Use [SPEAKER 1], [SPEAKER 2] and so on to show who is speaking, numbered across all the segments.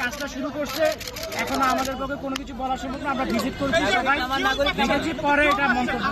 [SPEAKER 1] কাজটা শুরু করছে। এখন আমাদের পক্ষে কোনো কিছু বলা সম্ভব না। আমরা ভিজিট করছি সবাই। পরে এটা মন্তব্য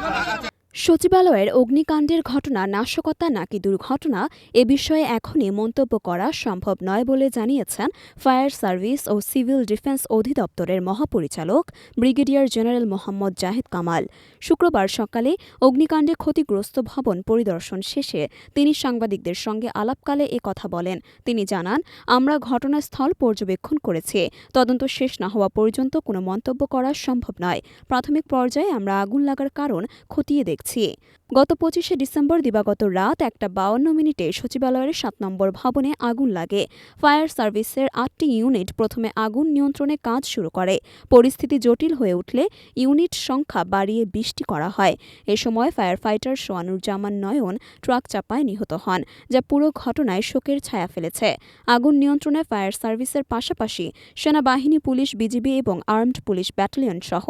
[SPEAKER 2] সচিবালয়ের অগ্নিকাণ্ডের ঘটনা, নাশকতা নাকি দুর্ঘটনা, এ বিষয়ে এখনই মন্তব্য করা সম্ভব নয় বলে জানিয়েছেন ফায়ার সার্ভিস ও সিভিল ডিফেন্স অধিদপ্তরের মহাপরিচালক ব্রিগেডিয়ার জেনারেল মোহাম্মদ জাহিদ কামাল। শুক্রবার সকালে অগ্নিকাণ্ডে ক্ষতিগ্রস্ত ভবন পরিদর্শন শেষে তিনি সাংবাদিকদের সঙ্গে আলাপকালে এ কথা বলেন। তিনি জানান, আমরা ঘটনাস্থল পর্যবেক্ষণ করেছি। তদন্ত শেষ না হওয়া পর্যন্ত কোনো মন্তব্য করা সম্ভব নয়। প্রাথমিক পর্যায়ে আমরা আগুন লাগার কারণ খতিয়ে দেখছি। sí গত পঁচিশে ডিসেম্বর দিবাগত রাত একটা বাউন্ন মিনিটে সচিবালয়ের সাত নম্বর ভবনে আগুন লাগে। ফায়ার সার্ভিসের আটটি ইউনিট প্রথমে আগুন নিয়ন্ত্রণে কাজ শুরু করে। পরিস্থিতি জটিল হয়ে উঠলে ইউনিট সংখ্যা বাড়িয়ে বিশটি করা হয়। এ সময় fire fighter Swanuzzaman Nayan truck চাপায় নিহত হন, যা পুরো ঘটনায় শোকের ছায়া ফেলেছে। আগুন নিয়ন্ত্রণে ফায়ার সার্ভিসের পাশাপাশি সেনাবাহিনী, পুলিশ, বিজিবি এবং আর্মড পুলিশ ব্যাটালিয়ন সহ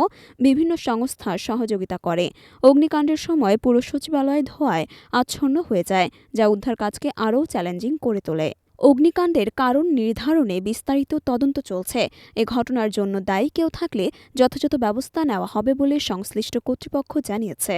[SPEAKER 2] বিভিন্ন সংস্থা সহযোগিতা করে। অগ্নিকাণ্ডের সময় পুরো সচিবালয় ধোয়ায় আচ্ছন্ন হয়ে যায়, যা উদ্ধার কাজকে আরও চ্যালেঞ্জিং করে তোলে। অগ্নিকাণ্ডের কারণ নির্ধারণে বিস্তারিত তদন্ত চলছে। এ ঘটনার জন্য দায়ী কেউ থাকলে যথাযথ ব্যবস্থা নেওয়া হবে বলে সংশ্লিষ্ট কর্তৃপক্ষ জানিয়েছে।